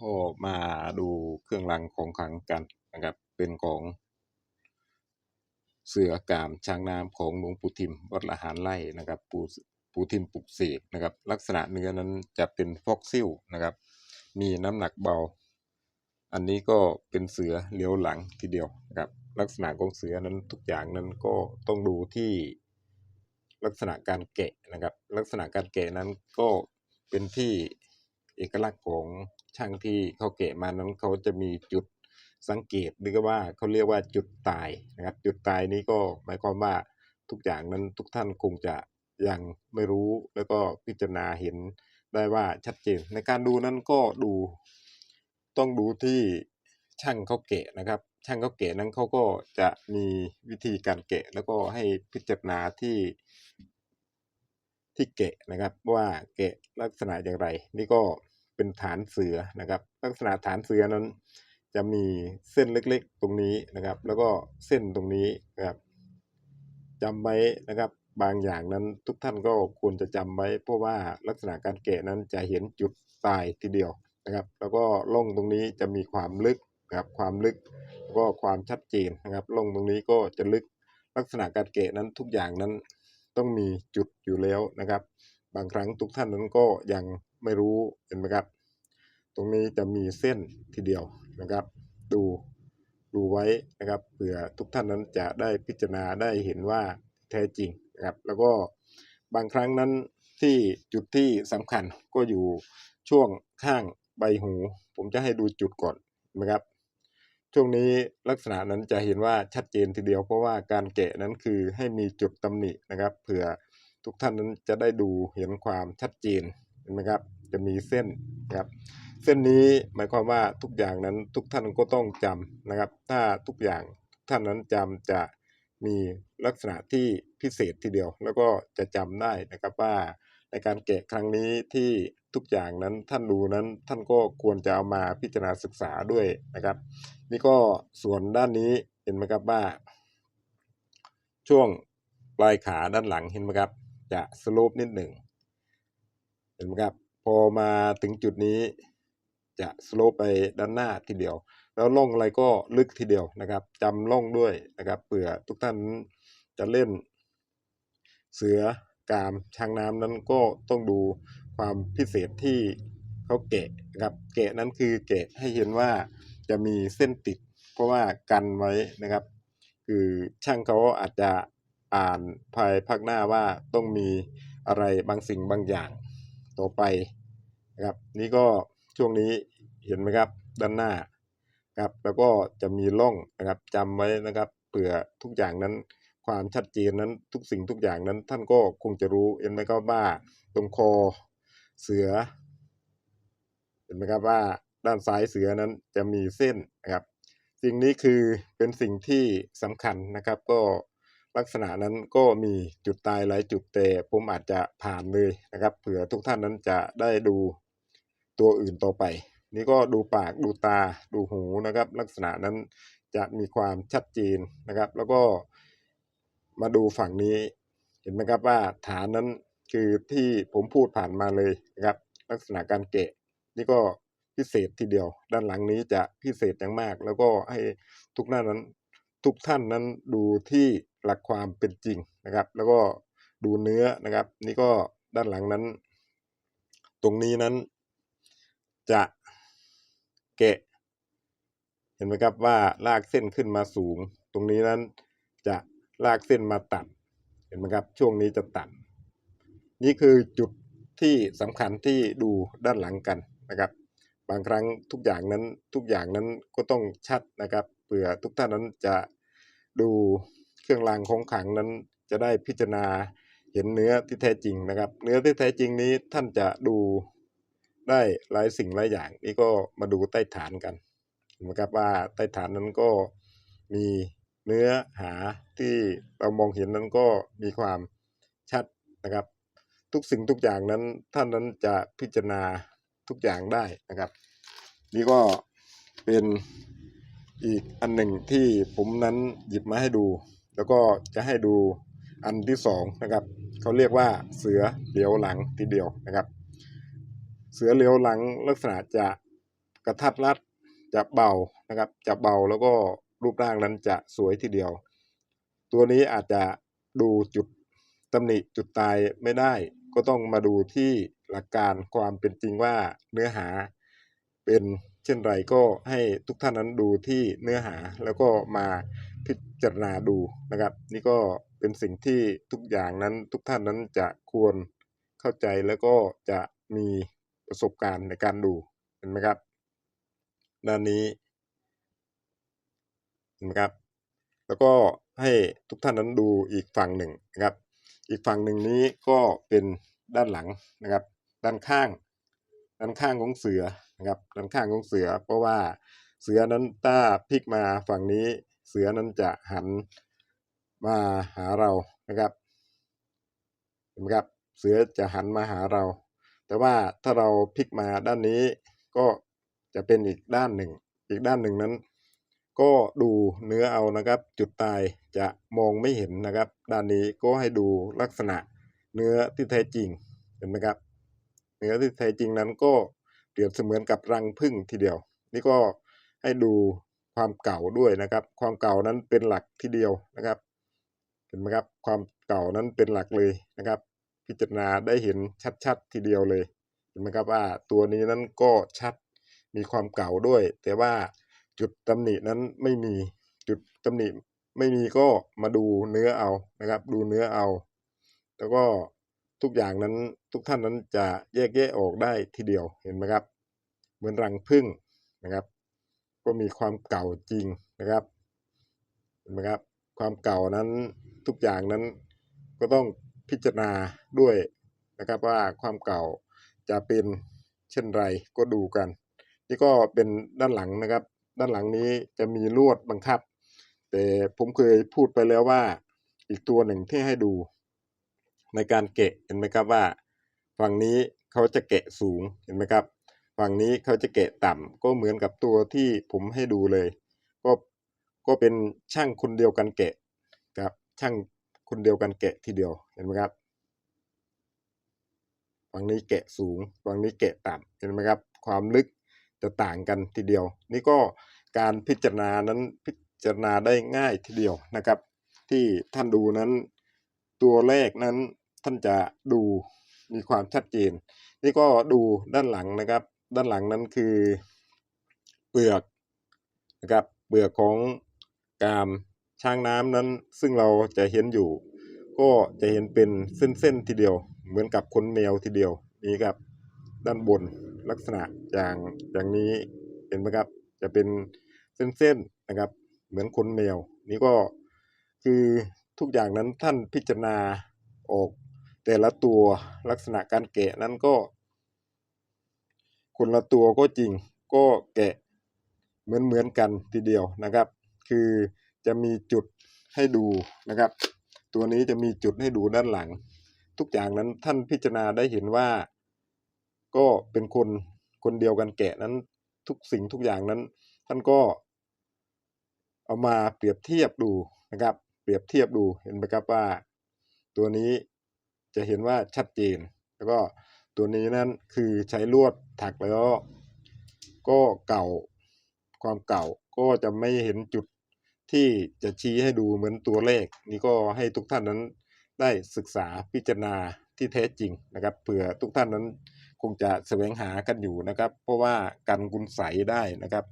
ก็มาดูเครื่องรางของขลังกันนะครับ เป็นของเสือกามช้างน้ำของหลวงปู่ทิมวัดละหารไร่นะครับปู่ปู่ทิมปลุกเสกนะครับ ลักษณะเนื้อนั้นจะเป็นฟอกซิลนะครับ มีน้ำหนักเบา อันนี้ก็เป็นเสือเลี้ยวหลังทีเดียวนะครับ ลักษณะของเสือนั้นทุกอย่างนั้นก็ต้องดูที่ลักษณะการแกะนะครับ ลักษณะการแกะนั้นก็เป็นที่ เอกลักษณ์ของช่างที่เขาแกะมานั้นเขาจะมีจุดสังเกตหรือว่าเขาเรียกว่าจุดตายนะครับ จุดตายนี้ก็หมายความว่าทุกอย่างนั้นทุกท่านคงจะยังไม่รู้แล้วก็พิจารณาเห็นได้ว่าชัดเจน ในการดูนั้นก็ดูต้องดูที่ช่างเขาแกะนะครับ ช่างเขาแกะนั้นเขาก็จะมีวิธีการแกะแล้วก็ให้พิจารณาที่ ที่แกะนะครับว่าแกะลักษณะอย่างไร นี่ก็เป็นฐานเสือนะครับ ลักษณะฐานเสือนั้น จะมีเส้นเล็กๆตรงนี้นะครับ แล้วก็เส้นตรงนี้นะครับจำไว้นะครับบางอย่างนั้นทุกท่านก็ควรจะจำไว้ เพราะว่าลักษณะการแกะนั้นจะเห็นจุดตายทีเดียวนะครับ แล้วก็ล่องตรงนี้จะมีความลึกนะครับความลึกแล้วก็ความชัดเจนนะครับล่องตรงนี้ก็จะลึกลักษณะการแกะนั้นทุกอย่างนั้น ต้องมีจุดอยู่แล้วนะครับ บางครั้งทุกท่านนั้นก็ยังไม่รู้เห็นไหมครับ ตรงนี้จะมีเส้นทีเดียวนะครับ ดูดูไว้นะครับเผื่อทุกท่านนั้นจะได้พิจารณาได้เห็นว่าแท้จริงนะครับ แล้วก็บางครั้งนั้นที่จุดที่สำคัญก็อยู่ช่วงข้างใบหู ผมจะให้ดูจุดก่อนนะครับ ช่วงนี้ลักษณะนั้นจะเห็นว่าชัดเจนทีเดียว เพราะว่าการแกะนั้นคือให้มีจุดตำหนินะครับ เผื่อทุกท่านนั้นจะได้ดูเห็นความชัดเจนเห็นไหมครับ จะมีเส้นครับเส้นนี้หมายความว่าทุกอย่างนั้นทุกท่านก็ต้องจำนะครับ ถ้าทุกอย่างทุกท่านนั้นจำจะมีลักษณะที่พิเศษทีเดียว แล้วก็จะจำได้นะครับว่าในการแกะครั้งนี้ที่ ทุกอย่างนั้นท่านดูนั้นท่านก็ควรจะเอามาพิจารณาศึกษาด้วยนะครับ นี่ก็ส่วนด้านนี้เห็นไหมครับว่า ช่วงปลายขาด้านหลังเห็นไหมครับ จะสโลปนิดหนึ่งเห็นไหมครับ พอมาถึงจุดนี้จะสโลปไปด้านหน้าทีเดียว แล้วล่องอะไรก็ลึกทีเดียวนะครับจำล่องด้วยนะครับเผื่อทุกท่านจะเล่น เสือกามช้างน้ำนั้นก็ต้องดู ความพิเศษที่เขาแกะนะครับแกะนั้นคือแกะให้เห็นว่าจะมีเส้นติด เพราะว่ากันไว้นะครับ คือช่างเขาอาจจะอ่านภายภาคหน้าว่าต้องมีอะไรบางสิ่งบางอย่างต่อไปนะครับ นี่ก็ช่วงนี้เห็นไหมครับด้านหน้าครับแล้วก็จะมีร่องนะครับจำไว้นะครับเผื่อทุกอย่างนั้นความชัดเจนนั้นทุกสิ่งทุกอย่างนั้นท่านก็คงจะรู้เห็นไหมครับว่าตรงคอ เสือ เห็นไหมครับว่าด้านซ้ายเสือนั้นจะมีเส้นนะครับ สิ่งนี้คือเป็นสิ่งที่สำคัญนะครับ ก็ลักษณะนั้นก็มีจุดตายหลายจุดแต่ผมอาจจะผ่านเลยนะครับ เผื่อทุกท่านนั้นจะได้ดูตัวอื่นต่อไป นี่ก็ดูปากดูตาดูหูนะครับ ลักษณะนั้นจะมีความชัดเจนนะครับ แล้วก็มาดูฝั่งนี้ เห็นไหมครับว่าฐานนั้น คือที่ผมพูดผ่านมาเลยนะครับ ลักษณะการแกะ นี่ก็พิเศษทีเดียว ด้านหลังนี้จะพิเศษอย่างมาก แล้วก็ให้ทุกท่านนั้นทุกท่านนั้นดูที่หลักความเป็นจริงนะครับ แล้วก็ดูเนื้อนะครับ นี่ก็ด้านหลังนั้น ตรงนี้นั้นจะแกะ เห็นไหมครับว่าลากเส้นขึ้นมาสูง ตรงนี้นั้นจะลากเส้นมาตัด เห็นไหมครับ ช่วงนี้จะตัด นี่คือจุดที่สำคัญที่ดูด้านหลังกันนะครับ บางครั้งทุกอย่างนั้นทุกอย่างนั้นก็ต้องชัดนะครับเผื่อทุกท่านนั้นจะดูเครื่องรางของขลังนั้นจะได้พิจารณาเห็นเนื้อที่แท้จริงนะครับ เนื้อที่แท้จริงนี้ท่านจะดูได้หลายสิ่งหลายอย่าง นี่ก็มาดูใต้ฐานกันนไหมครับว่าใต้ฐานนั้นก็มีเนื้อหาที่เรามองเห็นนั้นก็มีความชัดนะครับ ทุกสิ่งทุกอย่างนั้นท่านนั้นจะพิจารณาทุกอย่างได้นะครับ นี่ก็เป็นอีกอันหนึ่งที่ผมนั้นหยิบมาให้ดู แล้วก็จะให้ดูอันที่สองนะครับเขาเรียกว่าเสือเหลียวหลังทีเดียวนะครับ เสือเหลียวหลังลักษณะจะกระทัดรัดจะเบานะครับ จะเบาแล้วก็รูปร่างนั้นจะสวยทีเดียว ตัวนี้อาจจะดูจุดตำหนิจุดตายไม่ได้ ก็ต้องมาดูที่หลักการความเป็นจริงว่าเนื้อหาเป็นเช่นไรก็ให้ทุกท่านนั้นดูที่เนื้อหาแล้วก็มาพิจารณาดูนะครับ นี่ก็เป็นสิ่งที่ทุกอย่างนั้นทุกท่านนั้นจะควรเข้าใจแล้วก็จะมีประสบการณ์ในการดูเห็นไหมครับ ด้านนี้เห็นไหมครับ แล้วก็ให้ทุกท่านนั้นดูอีกฝั่งหนึ่งนะครับ อีกฝั่งหนึ่งนี้ก็เป็นด้านหลังนะครับ ด้านข้าง ด้านข้างของเสือนะครับ ด้านข้างของเสือ เพราะว่าเสือนั้นถ้าพลิกมาฝั่งนี้เสือนั้นจะหันมาหาเรานะครับเห็นไหมครับ เสือจะหันมาหาเรา แต่ว่าถ้าเราพลิกมาด้านนี้ก็จะเป็นอีกด้านหนึ่ง อีกด้านหนึ่งนั้น ก็ดูเนื้อเอานะครับ จุดตายจะมองไม่เห็นนะครับ ด้านนี้ก็ให้ดูลักษณะเนื้อที่แท้จริงเห็นไหมครับ เนื้อที่แท้จริงนั้นก็เปรียบเสมือนกับรังผึ้งทีเดียว นี่ก็ให้ดูความเก่าด้วยนะครับ ความเก่านั้นเป็นหลักทีเดียวนะครับ เห็นไหมครับ ความเก่านั้นเป็นหลักเลยนะครับ พิจารณาได้เห็นชัดๆทีเดียวเลย เห็นไหมครับว่าตัวนี้นั้นก็ชัดมีความเก่าด้วย แต่ว่า จุดตำหนินั้นไม่มีจุดตำหนิไม่มีก็มาดูเนื้อเอานะครับ ดูเนื้อเอา แล้วก็ทุกอย่างนั้นทุกท่านนั้นจะแยกแยะออกได้ทีเดียวเห็นไหมครับ เหมือนรังผึ้งนะครับ ก็มีความเก่าจริงนะครับเห็นไหมครับ ความเก่านั้นทุกอย่างนั้นก็ต้องพิจารณาด้วยนะครับว่าความเก่าจะเป็นเช่นไรก็ดูกัน นี่ก็เป็นด้านหลังนะครับ ด้านหลังนี้จะมีลวดบังคับ แต่ผมเคยพูดไปแล้วว่าอีกตัวหนึ่งที่ให้ดู ในการเกะเห็นไหมครับว่า ฝั่งนี้เขาจะเกะสูงเห็นไหมครับ ฝั่งนี้เขาจะเกะต่ำก็เหมือนกับตัวที่ผมให้ดูเลย ก็ก็เป็นช่างคนเดียวกันเกะครับช่างคนเดียวกันเกะทีเดียวเห็นไหมครับฝั่งนี้แกะสูงฝั่งนี้แกะต่ำเห็นไหมครับ ความลึก จะต่างกันทีเดียว นี่ก็การพิจารณานั้นพิจารณาได้ง่ายทีเดียวนะครับ ที่ท่านดูนั้น ตัวแรกนั้นท่านจะดูมีความชัดเจน นี่ก็ดูด้านหลังนะครับ ด้านหลังนั้นคือเปลือกนะครับเปลือกของกามช้างน้ำนั้น ซึ่งเราจะเห็นอยู่ ก็จะเห็นเป็นเส้นๆทีเดียว เหมือนกับขนแมวทีเดียวนี่ครับด้านบน ลักษณะอย่างอย่างนี้เห็นไหมครับ จะเป็นเส้นๆนะครับ เหมือนขนแมว นี่ก็คือทุกอย่างนั้นท่านพิจารณาออก แต่ละตัวลักษณะการแกะนั้นก็ คนละตัวก็จริงก็แกะเหมือนเหมือนกันทีเดียวนะครับ คือจะมีจุดให้ดูนะครับ ตัวนี้จะมีจุดให้ดูด้านหลัง ทุกอย่างนั้นท่านพิจารณาได้เห็นว่า ก็เป็นคนคนเดียวกันแกะนั้นทุกสิ่งทุกอย่างนั้น ท่านก็เอามาเปรียบเทียบดูนะครับ เปรียบเทียบดูเห็นไหมครับว่า ตัวนี้จะเห็นว่าชัดเจน แล้วก็ตัวนี้นั้นคือใช้ลวดถักแล้วก็เก่าความเก่าก็จะไม่เห็นจุดที่จะชี้ให้ดูเหมือนตัวเลข นี่ก็ให้ทุกท่านนั้นได้ศึกษาพิจารณาที่แท้จริงนะครับเผื่อทุกท่านนั้น คงจะแสวงหากันอยู่นะครับ เพราะว่ากันกุณใสได้นะครับ